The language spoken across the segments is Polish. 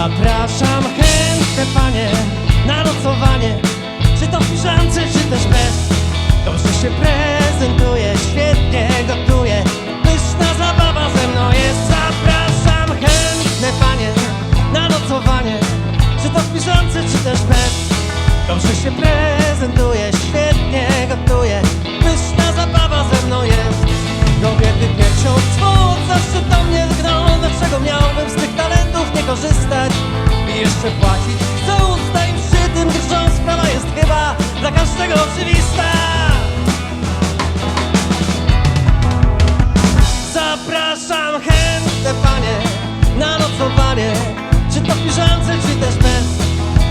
Zapraszam chętne panie na nocowanie Czy to w piżamce, czy też bez? Dobrze się prezentuje, świetnie gotuje. Pyszna zabawa ze mną jest. Zapraszam chętne panie na nocowanie Czy to w piżamce, czy też bez? Dobrze się prezentuje, świetnie gotuje. Pyszna zabawa ze mną jest. Na nocowanie Czy to w piżamce, czy też bez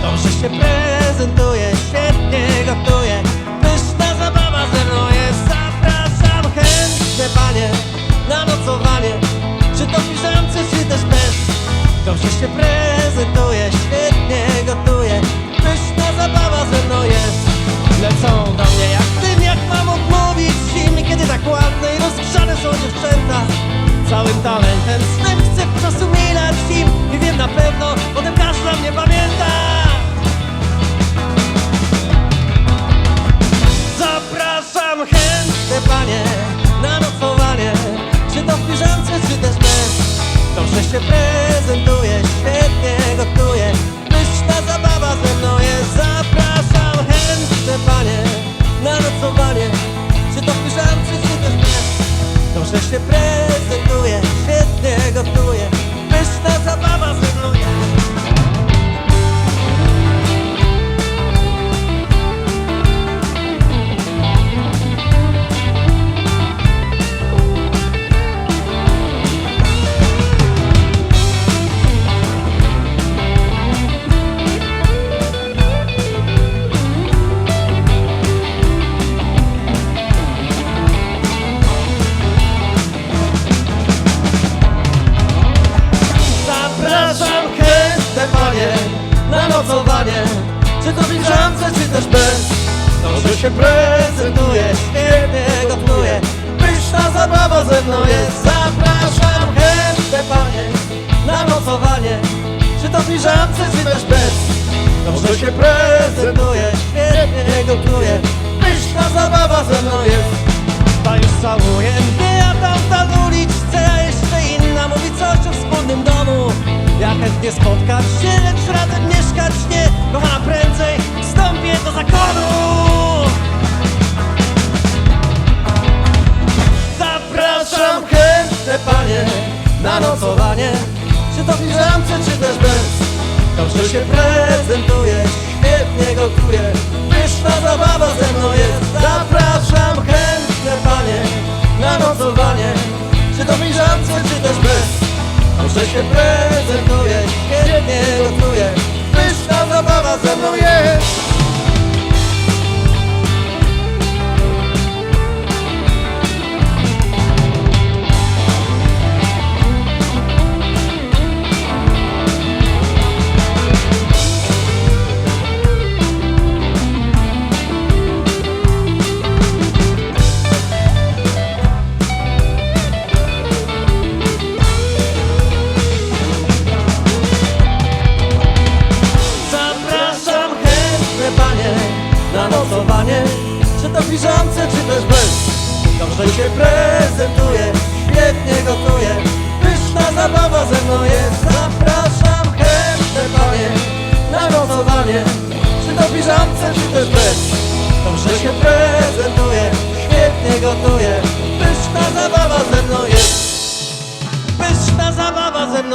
Dobrze się prezentuje, świetnie gotuje. Pyszna zabawa ze mną jest. Zapraszam chętne panie na nocowanie. Czy to w piżamce, czy też bez Dobrze się prezentuje, świetnie gotuje. Pyszna zabawa ze mną jest. Lecą do mnie jak Dobrze w piżamce, czy też bez? Dobrze się prezentuje, świetnie gotuje. Pyszna zabawa ze mną jest. Zapraszam chętne panie na nocowanie. Czy to w piżamce, czy też bez? Dobrze się prezentuje, świetnie gotuje. Pyszna zabawa ze mną jest. Ta już całuje mnie, a tamta lulić chce A jeszcze inna mówi coś o wspólnym domu. Ja chętnie spotkać się, lecz razem mieszkać nie? Kochana prędzej do zakonu. Zapraszam chętne panie na nocowanie. Czy to w piżamce, czy też bez? Dobrze się prezentuje, świetnie gotuje. Pyszna zabawa ze mną jest. Zapraszam chętne panie na nocowanie. Czy to w piżamce, czy też bez? Dobrze się prezentuje, świetnie gotuje. Pyszna zabawa ze mną jest na nocowanie. Czy to piżamce, czy też bez? Dobrze się prezentuje, świetnie gotuje. Pyszna zabawa ze mną jest. Zapraszam chętne panie na nocowanie. Czy to piżamce, czy też bez? Dobrze się prezentuje, świetnie gotuje. Pyszna zabawa ze mną jest. Pyszna zabawa ze mną